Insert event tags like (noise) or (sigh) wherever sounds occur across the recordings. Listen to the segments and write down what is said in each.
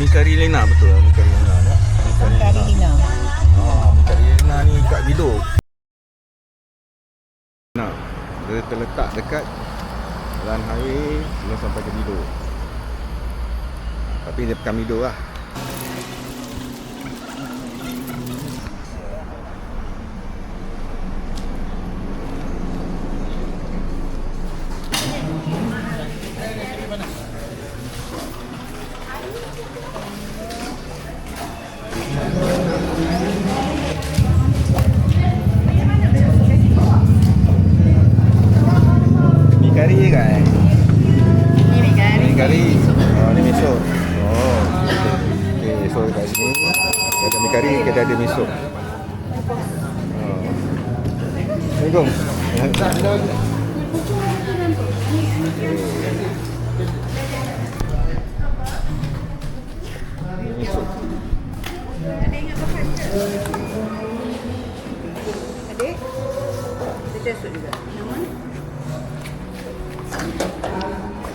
Mi kari Lena betul lah Mi kari Lena tak? Mi kari Kari Lina. Ah, Mi kari Lena ni kat Bido Nah, dia terletak dekat Jalan highway sebelum sampai ke Bido Tapi dia bukan Bido lah okay. so dekat sini Kita ada mi kari, kita ada miso. Assalamualaikum?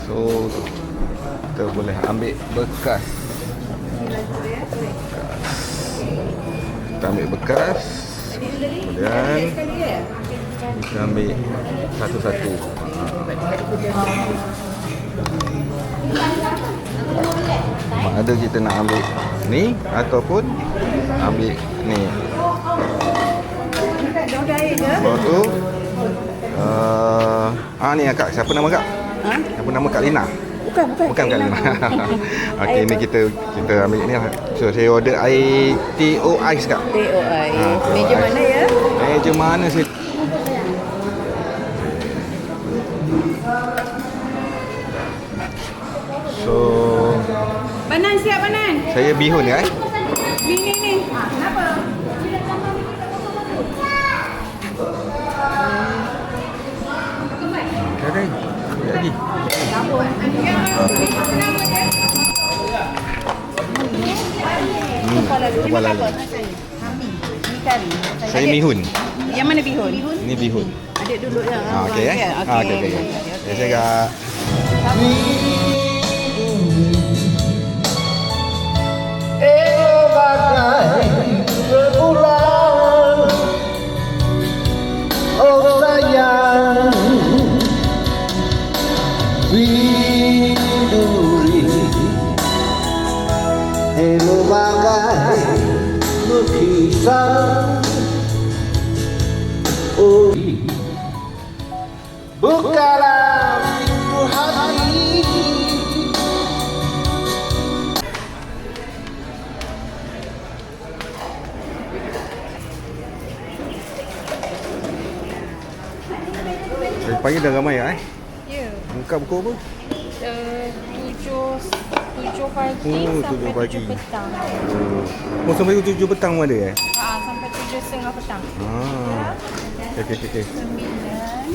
So Kita boleh ambil bekas Kita ambil bekas Kemudian Kita ambil Satu-satu Sama ada kita nak ambil ni Ataupun Ambil ni Lepas tu uh, Ah ni kak Siapa nama kak? Ha? Apa nama Kak Lina? Bukan, bukan. Bukan Kak Lina. (laughs) Okey, ni kita kita ambil ni lah. So, saya order air TO Ice kak. TOI. Ha, Meja TO mana ice. ya? Meja mana saya? So, Banan siap Banan. saya bihun ya. Eh? Ni Kepala dulu. dulu. Kari. Saya bihun. Yang mana bihun? Bihun. Ni bihun. Adik duduk ya. Ah, okey eh. Ah, okey okey. okey. Ya, saya kak. Eh bagai bagai lukisan Oh Bukalah pintu hati pagi dah ramai ya eh. Ya, Buka pukul apa? uh, tujuh tujuh pagi Oh, sampai tujuh pagi. tujuh petang. Oh, sampai 7 petang pun ada eh? Ah, sampai tujuh setengah petang. Ah. Okey okey okey. Sembilan.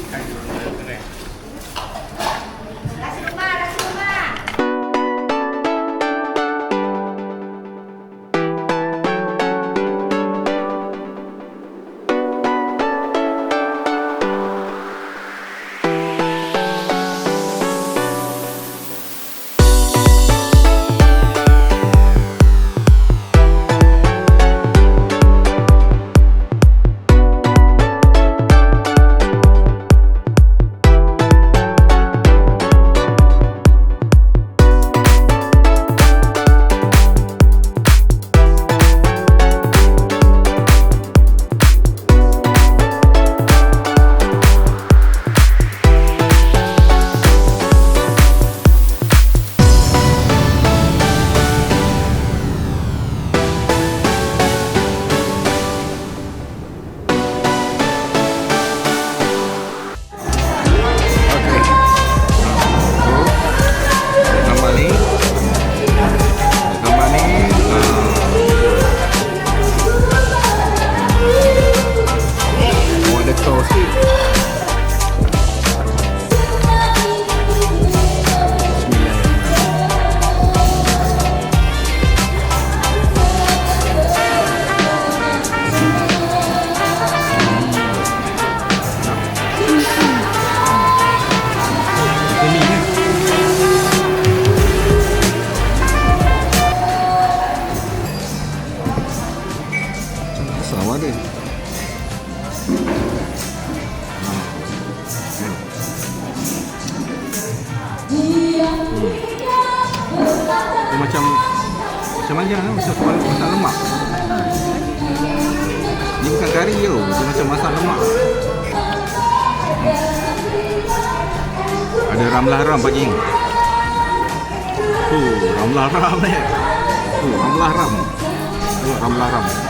Macam macam mana lah, macam kepala masak lemak. Ni bukan kari tau, dia macam masak lemak. Ada ramlah ram pagi ni. Tu, ramlah ram ni. Tu, ramlah ram. Tu, ramlah ram.